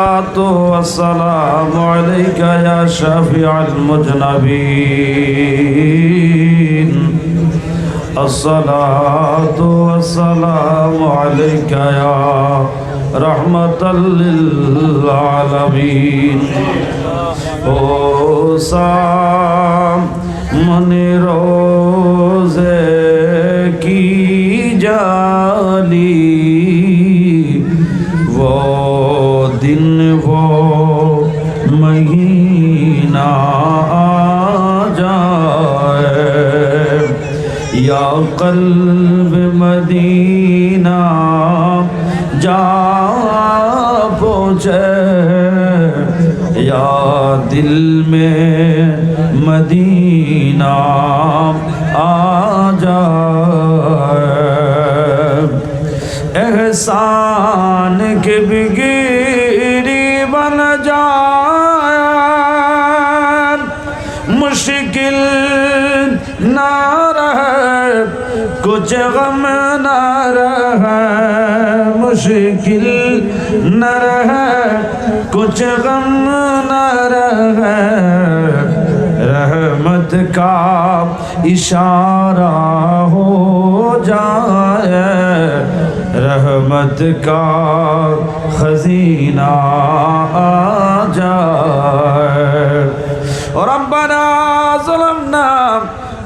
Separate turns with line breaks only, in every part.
والسلام عليك يا شافع المذنبين الصلاة والسلام عليك يا رحمة للعالمين. أوسام منيرون پہنچے یا دل میں مدینہ آ جا احسان کے بگ مشکل نہ رہے، کچھ غم نہ رہے، مشکل نہ رہے، کچھ غم نہ رہے۔ رحمت کا اشارہ ہو جائے، رحمت کا خزینہ آ جائے۔ اور اب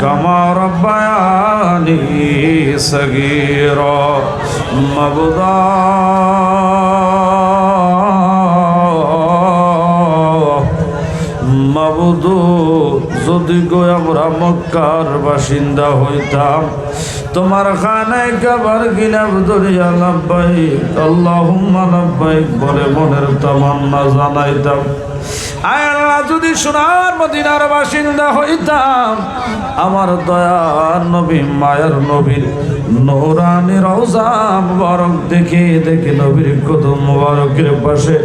كما ربياني صغيرا مبضى মাবুদু যদি গো আমরা মক্কার বাসিন্দা হইতাম তোমার খানায় কাবার গিলাম দরিয়া লাভবাহিক আল্লাহুম্মা লাভবাহিক বলে মনের তামান্না জানাইতাম আয় আল্লাহ যদি সোনার মদিনার বাসিন্দা হইতাম, আমার দয়ার নবী, মায়ের নবীর নৌরানি রওজা মুবারক দেখে দেখে নবীর কদম মুবারকের পাশে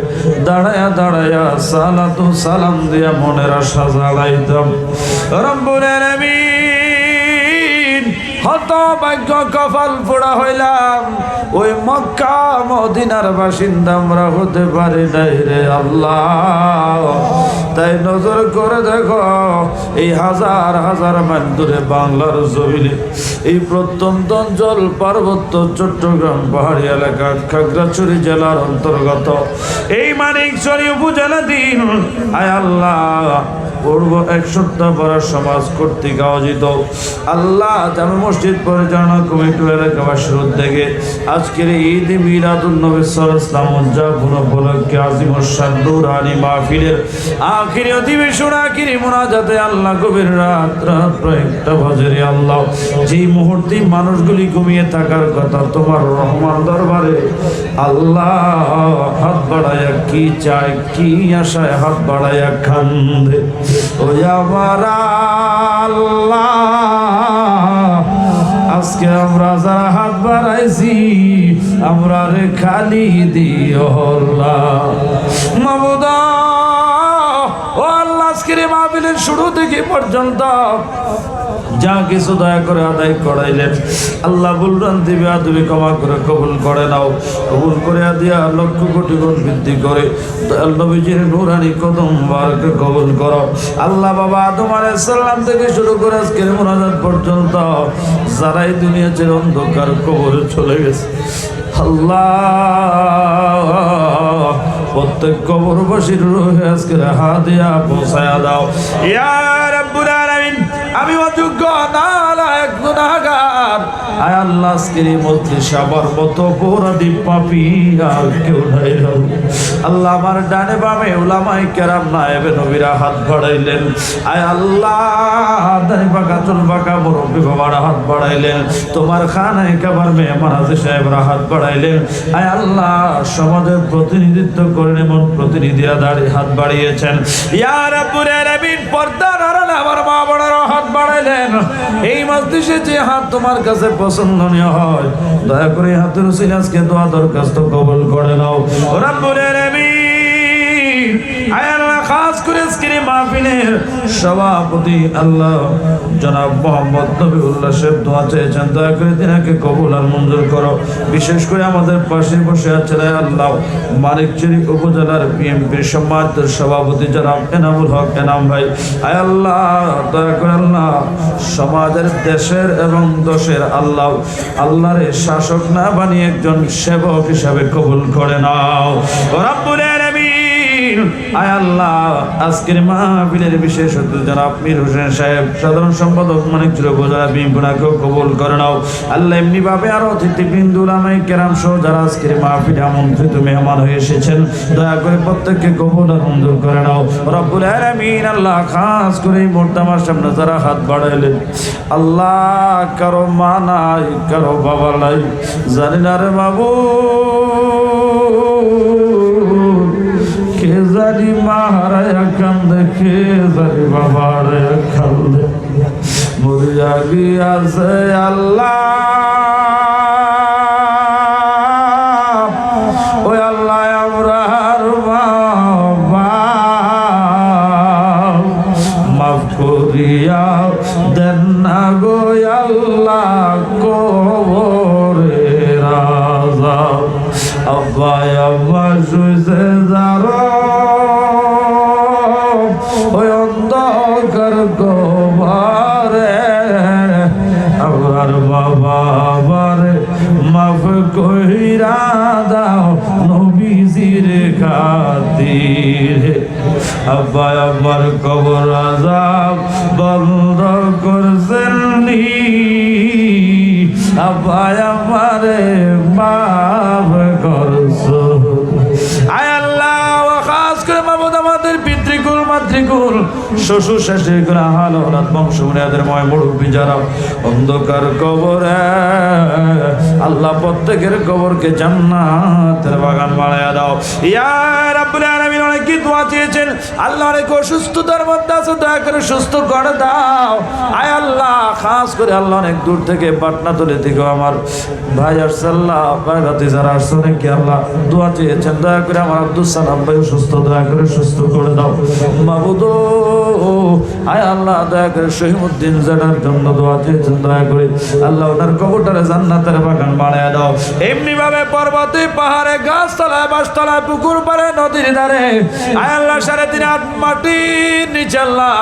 দাঁড়ায়া দাঁড়ায়া সালাতু সালাম দিয়া মনের আশা জ্বালাইতাম রব্বুল আলামিন হত কপাল পোড়া হইলাম। ওই মক্কা মদিনার বাসিন্দা আমরা হতে পারি নাই রে আল্লাহ। তাই নজর করে দেখো, এই হাজার হাজার মাইল দূরে বাংলার জমিনে এই প্রত্যন্ত অঞ্চল, পার্বত্য চট্টগ্রাম পাহাড়ি এলাকা, খাগড়াছড়ি জেলার অন্তর্গত। এই মানিকচরি উপজেলাধীন আয় আল্লাহ, পূর্ব এক সপ্তাহ পর সমাজ কর্তৃক আয়োজিত। আল্লাহ জামে মসজিদ পরিচালনা কমিটি এলাকাবাসীর উদ্যোগে আজকের ঈদ মিলাদুল নবী সাল্লাল্লাহু উদযাপন উপলক্ষে আজিম শাদুরানি মাহফিলের আখিরি অধিবেশন, আখিরি মোনাজাতে আল্লাহ গভীর রাত রাত একটা বাজে আল্লাহ। যেই মুহূর্তে মানুষগুলি ঘুমিয়ে থাকার কথা, তোমার রহমান দরবারে আল্লাহ হাত বাড়ায়া কি চায়, কি আশায় হাত বাড়ায়া খান্দে ও আমার আল্লাহ। আজকে আমরা যারা হাত বাড়াইছি, আমরা রে খালি দিও এই শুরু থেকে পর্যন্ত যা কিছু দয়া করে আদায় করাইলেন, আল্লাহ বলরান দিবে তুমি ক্ষমা করে কবুল করে নাও, কবুল করে দিয়া লক্ষ কোটি গুণ বৃদ্ধি করে নবীজির নুরানি কদম বারকে কবুল করো। আল্লাহ বাবা আলাইহিস সালাম থেকে শুরু করে আজকের মোনাজাত পর্যন্ত যারাই দুনিয়া ছেড়ে অন্ধকার কবরে চলে গেছে। আল্লাহ, প্রত্যেক কবরবাসীর রুহে আজকে রেহা দিয়া পৌঁছায়া দাও। ইয়া রাব্বুল আলামিন, আমি অযোগ্য নালায়েক গুনাহগার। আয় আল্লাহ, আজকের এই মজলিস আমার মতো অপরাধী পাপী আর কেউ নাই আল্লাহ আমার ডানে বামে উলামাই কেরাম নায়েবে নবীরা হাত বাড়াইলেন। আয় আল্লাহ দাড়ি পাকা চুল পাকা মুরব্বী বাবারা হাত বাড়াইলেন। তোমার খানায় কাবার মেহমান হাজি সাহেবরা হাত বাড়াইলেন। আয় আল্লাহ, সমাজের প্রতিনিধিত্ব করেন এমন প্রতিনিধিরা দাঁড়িয়ে হাত বাড়িয়েছেন। ইয়ার আমিন পর্দার আমার মা বড়রা হাত বাড়াইলেন। এই মজলিসে যে হাত তোমার কাছে পছন্দনীয় হয়, দয়া করে হাতের উসিল আজকে দোয়া দরখাস্ত কবুল করে নাও। রব্বুরের সভাপতি আল্লাহ জনাব আল্লাহ এনামুল হক এনাম ভাই। আল্লাহ, দয়া করে আল্লাহ, সমাজের, দেশের এবং দশের আল্লাহ, আল্লাহর শাসক না বানিয়ে একজন সেবক হিসাবে কবুল করে নাও। আয় আল্লাহ, আজকের মাহফিলের বিশেষ জনাব মীর হোসেন সাহেব, সাধারণ সম্পাদক মানিক ছিল বোঝারা বিম্পুনাকেও কবুল করে নাও। আল্লাহ এমনি ভাবে আরও অতিথিবৃন্দ উলামাই কেরাম সহ যারা আজকের মাহফিলে আমন্ত্রিত মেহমান হয়ে এসেছেন, দয়া করে প্রত্যেককে কবুল আর মঞ্জুর করে নাও। রব্বুল আলামিন, আল্লাহ খাস করে এই মুহূর্তে সামনে যারা হাত বাড়াইলেন, আল্লাহ কারও মা নাই, কারও বাবা নাই, জানি না রে বাবু। কে জানি মা হারায় কান্দে কে জানি বাবা হারায় কান্দে মরিয়া গিয়াছে আল্লাহ। ওই আল্লাহ আমরা মাফ করিয়া দেন না গো আল্লাহ কবরে। আব্বা আব্বা শুইছে যারা, ওই অন্ধকার গোবারে আমার বাবা বারে মাফ কইরা দাও, নবীজির খাতির। আব্বা আমার কবর আজাব বন্ধ নি আব্বা আমারে মাফ করছ শ্বশুর শাশুড়ি বংশ ময় অন্ধকার কবরে আল্লাহ প্রত্যেকের কবরকে জান্নাতের বাগান বাড়াইয়া দাও। ইয়া রাব্বুল আলামিন দোয়া চেয়েছেন? আল্লাহ অনেক অসুস্থতার মধ্যে আছে, দয়া করে সুস্থ করে দাও। আয় আল্লাহ, খাস করে আল্লাহ অনেক দূর থেকে পাটনা তুলে থেকে আমার ভাই আরসাল্লাহ ভাই যারা আসছে আল্লাহ দোয়া চেয়েছেন। দয়া করে আমার আব্দুল সালাম ভাই, সুস্থ, দয়া করে সুস্থ করে দাও। মাবুদ আয় আল্লাহ, দয়া করে শহীদুদ্দিন জানার জন্য দোয়া চেয়েছেন, দয়া করে আল্লাহ ওনার কবরটারে জান্নাতের বাগান বানায় দাও। এমনি ভাবে পর্বতে, পাহাড়ে বাস বাসতলায়, পুকুর পারে নদীর ধারে আয় আল্লাহ, সাড়ে তিন হাত মাটির নিচে আল্লাহ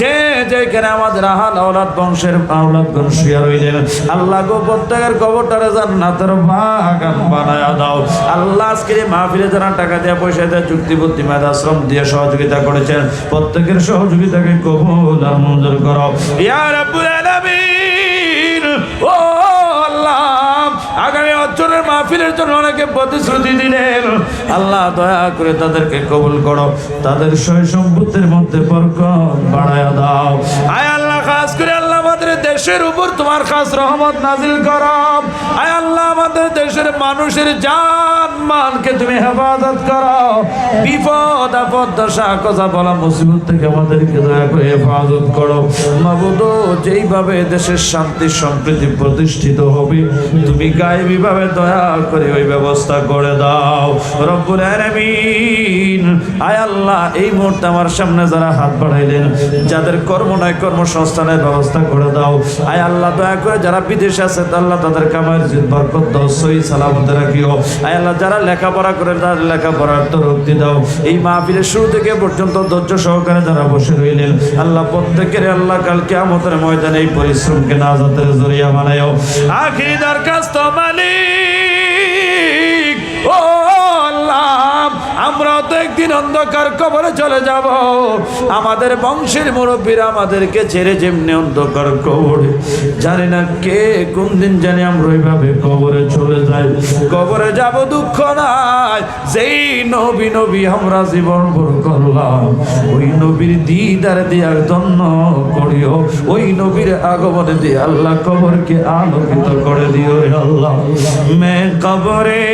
যে যেখানে আমাদের আহাল আওলাদ বংশের আওলাদগণ শুয়ে রইলেন, আল্লাহ গো প্রত্যেকের কবরটারে জান্নাতের বাগান বানায় দাও। আল্লাহ আজকে মাহফিলে যারা টাকা দিয়ে পয়সা দিয়ে চুক্তি বুদ্ধি, মেধা, শ্রম দিয়ে সহযোগিতা করেছেন, প্রত্যেকের সহযোগিতাকে কবুল আর মঞ্জুর করো। ইয়া রাব্বুল আলামিন, ও জন্য অনেকে প্রতিশ্রুতি দিলেন, আল্লাহ দয়া করে তাদেরকে কবুল করো, তাদের সয় সম্পত্তির মধ্যে বরকত বাড়ায় দাও। আয় আল্লাহ, খাস করে আল্লাহ আমাদের দেশের উপর তোমার খাস রহমত নাজিল করো। আয় আল্লাহ আমাদের দেশের মানুষের জান মালকে তুমি হেফাজত করো। বিপদ, আপদ, দশা কথা বলা মুসিবত থেকে আমাদেরকে দয়া করে হেফাজত করো। মাবুদ যেইভাবে দেশের শান্তি, সম্প্রীতি প্রতিষ্ঠিত হবে, তুমি গায়েবী ভাবে দয়া করে ওই ব্যবস্থা করে দাও। রব্বুল আলামিন, আয় আল্লাহ, এই মুহূর্তে আমার সামনে যারা হাত বাড়াইলেন, যাদের কর্ম নয় কর্মসংস্থানের ব্যবস্থা করে দাও। আয় আল্লাহ, দয়া করে যারা বিদেশে আছে, আল্লাহ তাদের কামার বরকত দাও, সহি সালামতে রাখিও। আয় আল্লাহ, যারা লেখাপড়া করে তার লেখাপড়ার তরক্তি দাও। এই মাহফিলের শুরু থেকে পর্যন্ত ধৈর্য সহকারে যারা বসে রইলেন, আল্লাহ প্রত্যেকের আল্লাহ কালকে আমাদের ময়দানে এই পরিশ্রমকে নাজাতের জরিয়া বানায়ও। আখিরি দরখাস্ত মালিক, ও তো একদিন অন্ধকার কবরে চলে যাব। আমাদের বংশের মুরব্বীরা আমাদেরকে ছেড়ে যেমনি অন্ধকার কবরে। জানি না কে, কোন দিন জানি আমরা ওইভাবে কবরে চলে যাই। কবরে যাব দুঃখ নাই, যেই নবী নবী আমরা জীবন ভর করলাম। ওই নবীর দিদার দিয়ার জন্য করিও, ওই নবীর আগমনে দিয়ে আল্লাহ কবরকে আলোকিত করে দিও আল্লাহ। মে কবরে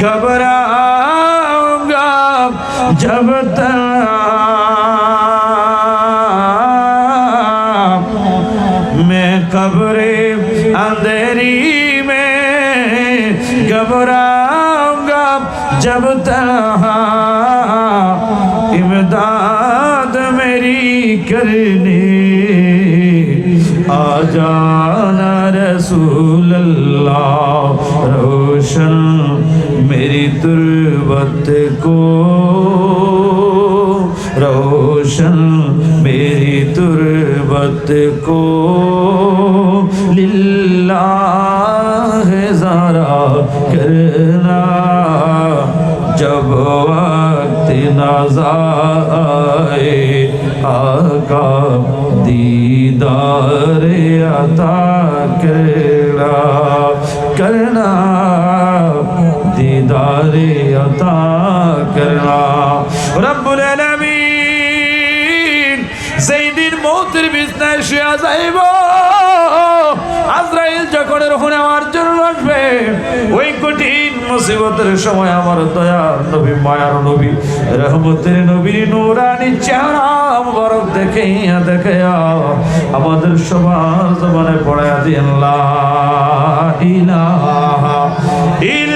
گھبراؤں گا جب تک میں قبر اندھیری میں گھبراؤں گا جب تک امداد میری کرنے آ جانا رسول اللہ روشن میری تربت کو روشن میری تربت کو للہ زارا کرنا جب وقت نازا آئے آقا دیدار عطا کرنا ہمارے عطا کرنا رب العالمین সেই দিন মৌতির বিছনায় শুয়া আজরাইল যখন রহন আমার জন্য আসবে, ওই কঠিন মুসিবতের সময় আমার দয়া নবী, মায়ার নবী, রহমতের নবী, নুরানি চেহারা বরফ দেখে দেখে আমাদের সবার জমানে পড়ায় দিন ইলাহা ইলাহা